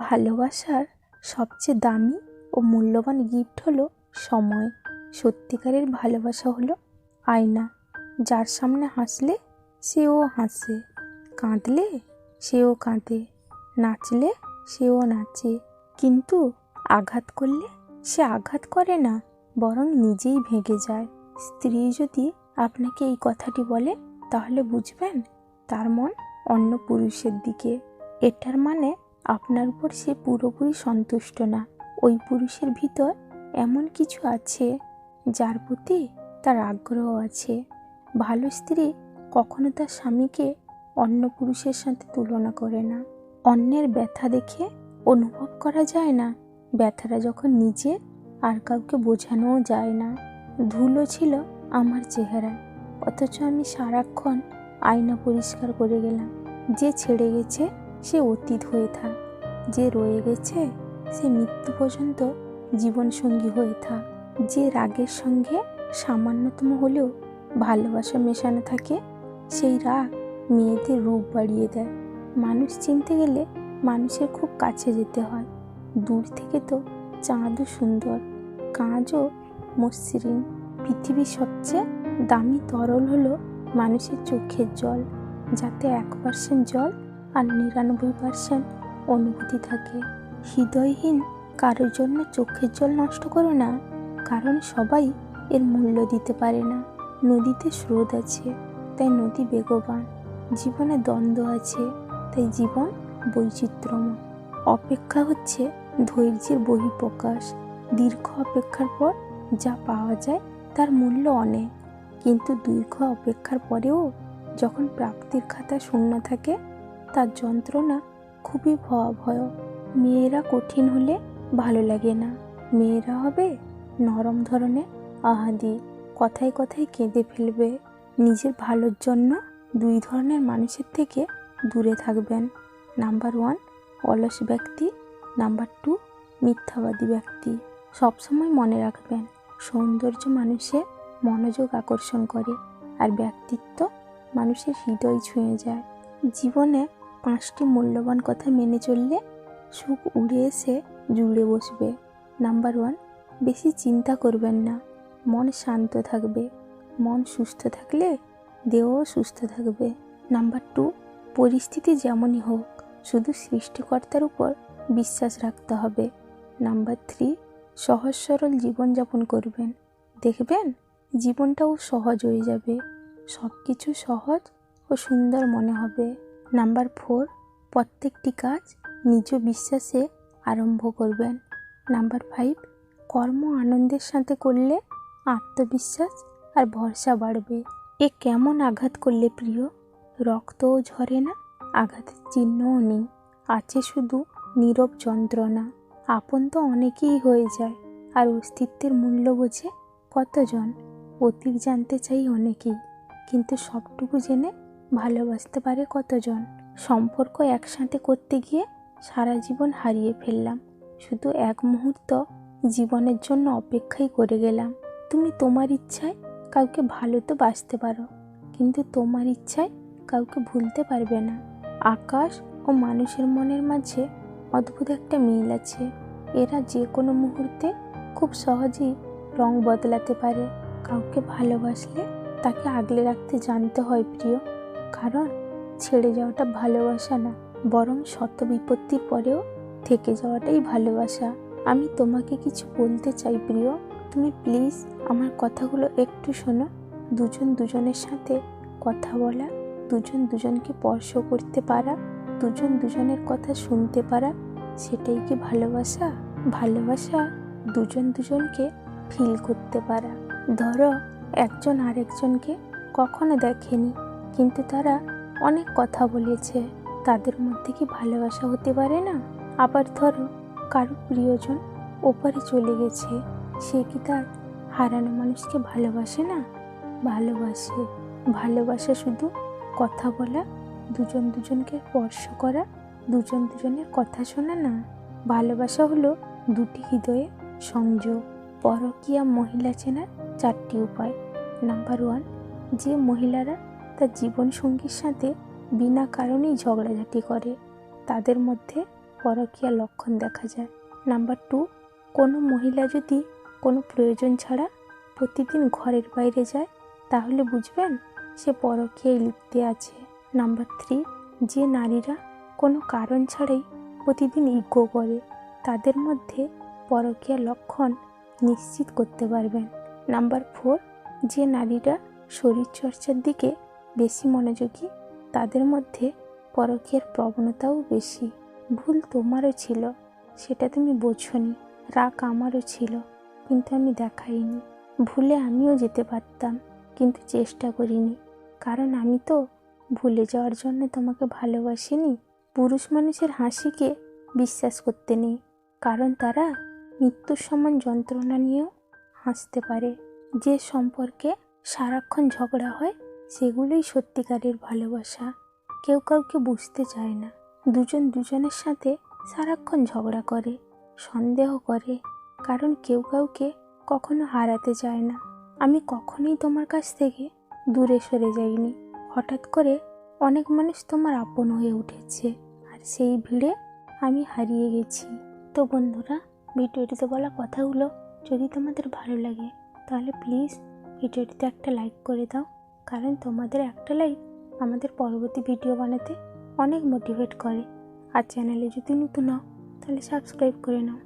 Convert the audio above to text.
ভালোবাসার সবচেয়ে দামি ও মূল্যবান গিফট হলো সময়। সত্যিকারের ভালোবাসা হলো আয়না। যার সামনে হাসলে সেও হাসে, কাঁদলে সেও কাঁদে, নাচলে সেও নাচে। কিন্তু আঘাত করলে সে আঘাত করে না, বরং নিজেই ভেঙে যায়। স্ত্রী যদি আপনাকে এই কথাটি বলে, তাহলে বুঝবেন তার মন অন্য পুরুষের দিকে। এটার মানে আপনার উপর সে পুরোপুরি সন্তুষ্ট না। ওই পুরুষের ভিতর এমন কিছু আছে যার প্রতি তার আগ্রহ আছে। ভালো স্ত্রী কখনো তার স্বামীকে অন্য পুরুষের সাথে তুলনা করে না। অন্যের ব্যথা দেখে অনুভব করা যায় না। ব্যথাটা যখন নিজে আর কাউকে বোঝানোও যায় না। ধুলো ছিল আমার চেহারায়, অথচ আমি সারাক্ষণ আয়না পরিষ্কার করে গেলাম। যে ছেড়ে গেছে সে অতীত হয়ে থাক। যে রয়ে গেছে, সে মৃত্যু পর্যন্ত জীবনসঙ্গী হয়ে থাক। যে রাগের সঙ্গে সামান্যতম হলেও ভালোবাসা মেশানো থাকে, সেই রাগ মেয়েদের রূপ বাড়িয়ে দেয়। মানুষ চিনতে গেলে মানুষের খুব কাছে যেতে হয়। দূর থেকে তো চাঁদও সুন্দর, কাঁচও মসৃণ। পৃথিবীর সবচেয়ে দামি তরল হলো মানুষের চোখের জল, যাতে এক পার্সেন্ট জল আর নিরানব্বই পার্সেন্ট অনুভূতি থাকে। হৃদয়হীন কারোর জন্য চোখের জল নষ্ট করো না, কারণ সবাই এর মূল্য দিতে পারে না। নদীতে স্রোত আছে, তাই নদী বেগবান। জীবনে দ্বন্দ্ব আছে, তাই জীবন বৈচিত্র্যময়। অপেক্ষা হচ্ছে ধৈর্যের বহিঃপ্রকাশ। দীর্ঘ অপেক্ষার পর যা পাওয়া যায় তার মূল্য অনেক। কিন্তু দীর্ঘ অপেক্ষার পরেও যখন প্রাপ্তির খাতা শূন্য থাকে তার যন্ত্রণা খুবই ভয়াবহ। মেয়েরা কঠিন হলে ভালো লাগে না। মেয়েরা হবে নরম ধরনের আহাদি, কথায় কথায় কেঁদে ফেলবে। নিজের ভালোর জন্য দুই ধরনের মানুষের থেকে দূরে থাকবেন। নাম্বার ওয়ান, অলস ব্যক্তি। নাম্বার টু, মিথ্যাবাদী ব্যক্তি। সবসময় মনে রাখবেন, সৌন্দর্য মানুষের মনোযোগ আকর্ষণ করে, আর ব্যক্তিত্ব মানুষের হৃদয় ছুঁয়ে যায়। জীবনে পাঁচটি মূল্যবান কথা মেনে চললে সুখ উড়ে এসে জুড়ে বসবে। নাম্বার ওয়ান, বেশি চিন্তা করবেন না। মন শান্ত থাকবে। মন সুস্থ থাকলে দেহও সুস্থ থাকবে। নাম্বার টু, পরিস্থিতি যেমনই হোক, শুধু সৃষ্টিকর্তার উপর বিশ্বাস রাখতে হবে। নাম্বার থ্রি, সহজ সরল জীবনযাপন করবেন। দেখবেন জীবনটাও সহজ হয়ে যাবে। সব কিছু সহজ ও সুন্দর মনে হবে। নাম্বার ফোর, প্রত্যেকটি কাজ নিজ বিশ্বাসে আরম্ভ করবেন। নাম্বার ফাইভ, কর্ম আনন্দের সাথে করলে আত্মবিশ্বাস আর ভরসা বাড়বে। এ কেমন আঘাত করলে প্রিয়? রক্তও ঝরে না আঘাতের চিহ্নও নেই। আছে শুধু নীরব যন্ত্রণা। আপন তো অনেকেই হয়ে যায়, আর অস্তিত্বের মূল্য বোঝে কতজন? অতীত জানতে চাই অনেকেই, কিন্তু সবটুকু জেনে ভালোবাসতে পারে কতজন? সম্পর্ক একসাথে করতে গিয়ে সারা জীবন হারিয়ে ফেললাম। শুধু এক মুহূর্ত জীবনের জন্য অপেক্ষাই করে গেলাম। তুমি তোমার ইচ্ছায় কাউকে ভালো তো বাঁচতে পারো, কিন্তু তোমার ইচ্ছায় কাউকে ভুলতে পারবে না। আকাশ ও মানুষের মনের মাঝে অদ্ভুত একটা মিল আছে। এরা যে কোনো মুহূর্তে খুব সহজেই রং বদলাতে পারে। কাউকে ভালোবাসলে তাকে আগলে রাখতে জানতে হয় প্রিয়। কারণ ছেড়ে যাওয়াটা ভালোবাসা না, বরং শত বিপত্তির পরেও থেকে যাওয়াটাই ভালোবাসা। আমি তোমাকে কিছু বলতে চাই প্রিয়। তুমি প্লিজ আমার কথাগুলো একটু শোনো। দুজন দুজনের সাথে কথা বলা, দুজন দুজনকে স্পর্শ করতে পারা, দুজন দুজনের কথা শুনতে পারা, সেটাই কি ভালোবাসা? ভালোবাসা দুজন দুজনকে ফিল করতে পারা। ধরো একজন আরেকজনকে কখনো দেখেনি। কিন্তু তারা অনেক কথা বলেছে। তাদের মধ্যে কি ভালোবাসা হতে পারে না? আবার ধরো, কারও প্রিয়জন ওপারে চলে গেছে, সে কি তার হারানো মানুষকে ভালোবাসে না? ভালোবাসে। ভালোবাসা শুধু কথা বলা, দুজন দুজনকে স্পর্শ করা, দুজন দুজনের কথা শোনা না। ভালোবাসা হলো দুটি হৃদয়ে সংযোগ, পরকীয়া মহিলা চেনার চারটি উপায়। নাম্বার ওয়ান, যে মহিলারা তার জীবনসঙ্গীর সাথে বিনা কারণেই ঝগড়াঝাটি করে। তাদের মধ্যে পরকীয়া লক্ষণ দেখা যায়। নাম্বার টু, কোনো মহিলা যদি কোনো প্রয়োজন ছাড়া প্রতিদিন ঘরের বাইরে যায়, তাহলে বুঝবেন সে পরকীয়ায় লিপ্তে আছে। নাম্বার থ্রি, যে নারীরা কোনো কারণ ছাড়াই প্রতিদিন ইগো করে, তাদের মধ্যে পরকীয়া লক্ষণ নিশ্চিত করতে পারবেন। নাম্বার ফোর, যে নারীরা শরীরচর্চার দিকে বেশি মনোযোগী, তাদের মধ্যে পরকীয়ার প্রবণতাও বেশি। ভুল তোমারও ছিল, সেটা তুমি বোঝনি, রাগ আমারও ছিল, কিন্তু আমি দেখাইনি। ভুলে আমিও যেতে পারতাম, কিন্তু চেষ্টা করিনি। কারণ আমি তো ভুলে যাওয়ার জন্য তোমাকে ভালোবাসিনি। পুরুষ মানুষের হাসিকে বিশ্বাস করতে নেই, কারণ তারা মৃত্যুর সমান যন্ত্রণা নিয়েও হাসতে পারে। যে সম্পর্কে সারাক্ষণ ঝগড়া হয় সেগুলোই সত্যিকারের ভালোবাসা। কেউ কাউকে বুঝতে চায় না। দুজন দুজনের সাথে সারাক্ষণ ঝগড়া করে, সন্দেহ করে। কারণ কেউ কাউকে কখনো হারাতে চায় না। আমি কখনোই তোমার কাছ থেকে দূরে সরে যাইনি। হঠাৎ করে অনেক মানুষ তোমার আপন হয়ে উঠেছে। আর সেই ভিড়ে আমি হারিয়ে গেছি। তো বন্ধুরা, ভিডিওটিতে বলা কথাগুলো যদি তোমাদের ভালো লাগে, তাহলে প্লিজ ভিডিওটিতে একটা লাইক করে দাও। কারণ তোমাদের একটা লাইক আমাদের পরবর্তী ভিডিও বানাতে অনেক মোটিভেট করে। আর চ্যানেলে যদি নতুন হও, তাহলে সাবস্ক্রাইব করে নাও।